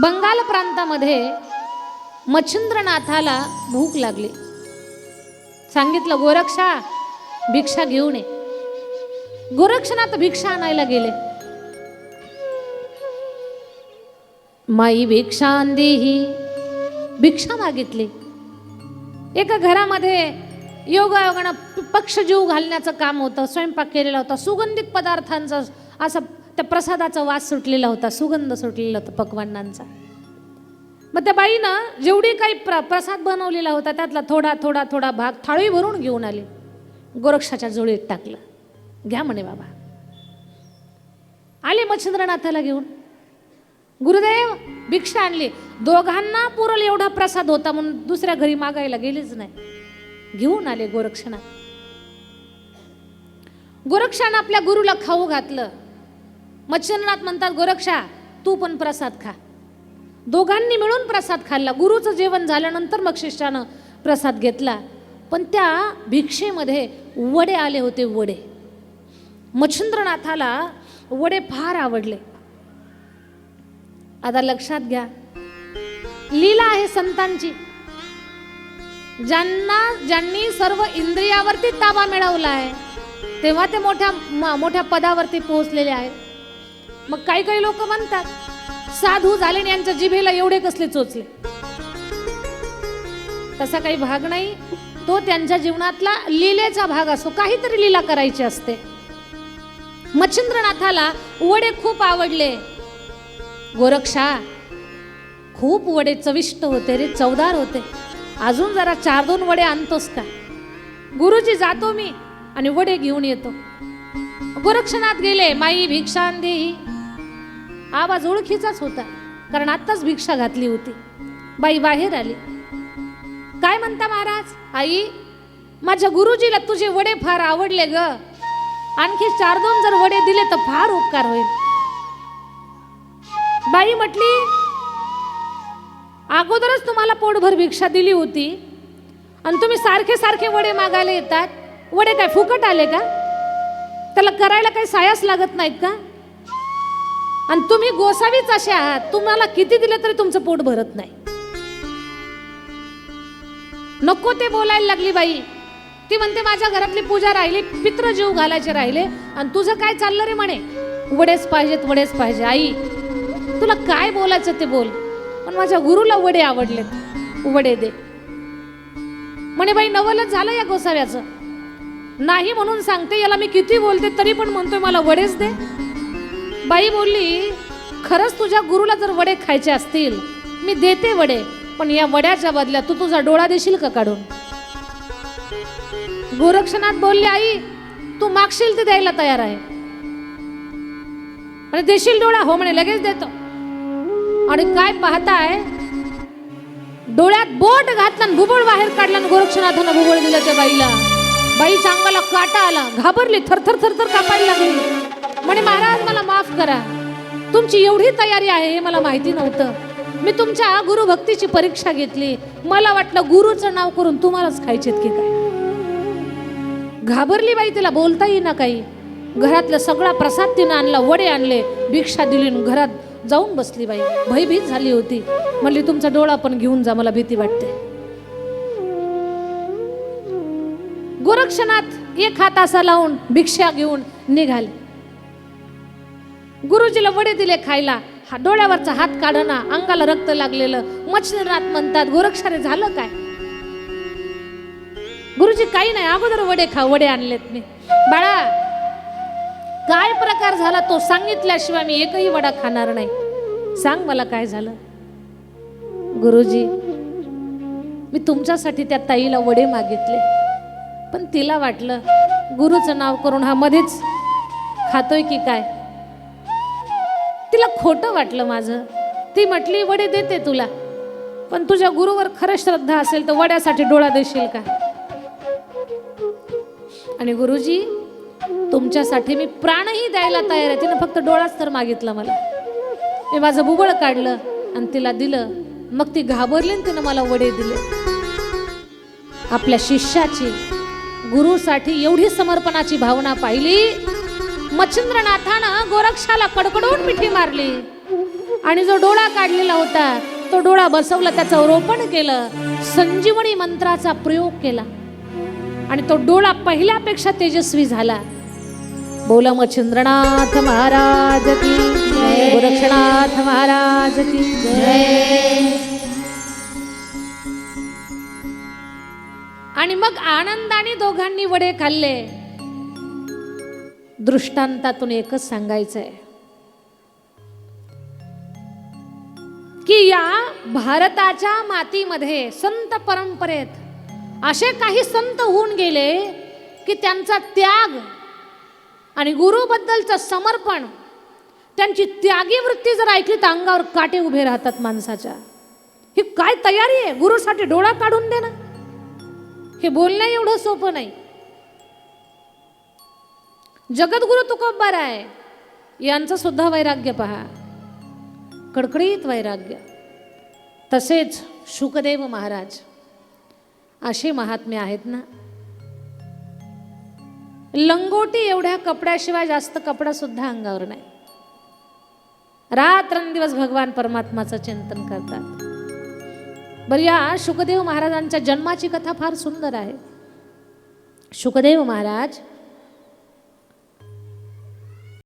बंगाल प्रांतामध्ये मच्छिंद्रनाथाला भूक लागली. सांगितलं गोरक्षा भिक्षा घेऊन ये. गोरक्षनाथ भिक्षा आणायला गेले. माई भिक्षा देही भिक्षा मागितली. एका घरामध्ये योगायोगानं पक्ष जीव घालण्याचं काम होतं स्वयंपाक केलेला होता सुगंधित पदार्थांचा असा त्या प्रसादाचा वास सुटलेला होता सुगंध सुटलेला होता पकवानांचा. मग त्या बाईनं जेवढी काही प्र प्रसाद बनवलेला होता त्यातला थोडा थोडा थोडा भाग थाळी भरून घेऊन आले. गोरक्षाच्या जोळीत टाकलं. घ्या म्हणे बाबा. आले मच्छिंद्रनाथाला घेऊन. गुरुदेव भिक्षा आणली. दोघांना पुरल एवढा प्रसाद होता म्हणून दुसऱ्या घरी मागायला गेलीच नाही. घेऊन आले गोरक्षनाथ गोरक्षानं आपल्या गुरुला खाऊ घातलं. मच्छिंद्रनाथ म्हणतात गोरक्षा तू पण प्रसाद खा. दोघांनी मिळून प्रसाद खाल्ला. गुरुचं जेवण झाल्यानंतर मग शिष्यानं प्रसाद घेतला. पण त्या भिक्षेमध्ये वडे आले होते वडे. मच्छिंद्रनाथाला वडे फार आवडले. आता लक्षात घ्या लीला आहे संतांची. ज्यांना ज्यांनी सर्व इंद्रियावरती ताबा मिळवला आहे तेव्हा ते मोठ्या म- मोठ्या पदावरती पोहोचलेले आहेत. मग काही काही लोक म्हणतात साधू झाले आणि यांच्या जिभेला एवढे कसले चोचले? तसा काही भाग नाही. तो त्यांच्या जीवनातला लिलेचा भाग असतो काहीतरी लीला करायची असते. मच्छिंद्रनाथाला वडे खूप आवडले. गोरक्षा खूप वडे चविष्ट होते रे चवदार होते. अजून जरा चार दोन वडे आणतोस का? गुरुजी जातो मी आणि वडे घेऊन येतो. गोरक्षनाथ गेले माई भिक्षा देही आवाज ओळखीचाच होता कारण आत्ताच भिक्षा घातली होती. बाई बाहेर आली. काय म्हणता महाराज? आई माझ्या गुरुजीला तुझे वडे फार आवडले ग. आणखी चार दोन जर वडे दिले तर फार उपकार होईल. बाई म्हटली अगोदरच तुम्हाला पोटभर भिक्षा दिली होती आणि तुम्ही सारखे सारखे वडे मागायला येतात. वडे काय फुकट आले का? त्याला करायला काही सायास लागत नाहीत का? आणि तुम्ही गोसावीच असे आहात. तुम्हाला किती दिले तरी तुमचं पोट भरत नाही. नको ते बोलायला लागली बाई. ती म्हणते माझ्या घरातली पूजा राहिली पित्र जीव घालायचे राहिले. आणि तुझं काय चाललं रे म्हणे? वडेच पाहिजेत वडेच पाहिजे. आई तुला काय बोलायचं ते बोल. पण माझ्या गुरुला वडे आवडलेत. वडे दे. म्हणे बाई नवलच झालं या गोसाव्याचं. नाही म्हणून सांगते याला मी किती बोलते तरी पण म्हणतोय मला वडेच दे. बाई बोलली खरंच तुझ्या गुरुला जर वडे खायचे असतील मी देते वडे पण या वड्याच्या बदल्यात तू तुझा डोळा देशील का काढून? गोरक्षनाथ बोलले आई तू मागशील ते द्यायला तयार आहे. आणि देशील डोळा? हो म्हणे लगेच देतो. आणि काय पाहताय? डोळ्यात बोट घातला आणि भुबळ बाहेर काढला आणि गोरक्षनाथानं भुबळ दिलं त्या बाईला. बाईच्या अंगाला काटा आला घाबरली थरथर थरथर कापायला लागली. म्हणे महाराज मला करा. तुमची एवढी तयारी आहे हे मला माहिती नव्हतं. मी तुमच्या गुरुभक्तीची परीक्षा घेतली. मला वाटलं गुरुचं नाव करून तुम्हालाच खायचेत की काय? घाबरली बाई तिला बोलता येईना काही. घरातला सगळा प्रसाद तिनं आणला वडे आणले भिक्षा दिली घरात जाऊन बसली बाई. भयभीत झाली होती. म्हणली तुमचा डोळा पण घेऊन जा मला भीती वाटते. गोरक्षनाथ एक हात असा लावून भिक्षा घेऊन निघाले. गुरुजीला वडे दिले खायला. हा डोळ्यावरचा हात काढना अंगाला रक्त लागलेलं. मच्छिंद्रनाथ म्हणतात गोरक्षारे झालं काय? गुरुजी काही नाही अगोदर वडे खा वडे आणलेत मी. बाळा काय प्रकार झाला तो सांगितल्याशिवाय मी एकही वडा खाणार नाही. सांग मला काय झालं? गुरुजी मी तुमच्यासाठी त्या ताईला वडे मागितले. पण तिला वाटलं गुरुचं नाव करून हा मध्येच खातोय की काय? तिला खोटं वाटलं माझं. ती म्हटली वडे देते तुला. पण तुझ्या गुरुवर खरं श्रद्धा असेल तर वड्यासाठी डोळा देशील का? आणि गुरुजी तुमच्यासाठी मी प्राणही द्यायला तयार आहे. तिनं फक्त डोळाच तर मागितला मला. मी माझं बुबळ काढलं आणि तिला दिलं. मग ती घाबरली आणि तिनं मला वडे दिले. आपल्या शिष्याची गुरुसाठी एवढी समर्पणाची भावना पाहिली मच्छिंद्रनाथानं गोरक्षाला कडकडून मिठी मारली. आणि जो डोळा काढलेला होता तो डोळा बसवला त्याचं रोपण केलं. संजीवनी मंत्राचा प्रयोग केला. आणि तो डोळा पहिल्यापेक्षा तेजस्वी झाला. बोल मच्छिंद्रनाथ महाराज की गोरक्षनाथ महाराज की आणि मग आनंदाने दोघांनी वडे खाल्ले. दृष्टांतातून एकच सांगायचं आहे की या भारताच्या मातीमध्ये संत परंपरेत असे काही संत होऊन गेले की त्यांचा त्याग आणि गुरुबद्दलचं समर्पण त्यांची त्यागी वृत्ती जर ऐकली तर अंगावर काटे उभे राहतात माणसाच्या. ही काय तयारी आहे? गुरुसाठी डोळा काढून देणं? हे बोलणं एवढं सोपं नाही. जगद्गुरु तुकोबार आहे यांचं सुद्धा वैराग्य पहा. कडकडीत वैराग्य. तसेच शुकदेव महाराज. असे महात्मे आहेत ना? लंगोटी एवढ्या कपड्याशिवाय जास्त कपडा सुद्धा अंगावर नाही. रात्रंदिवस भगवान परमात्माचं चिंतन करतात. बरं या शुकदेव महाराजांच्या जन्माची कथा फार सुंदर आहे. शुकदेव महाराज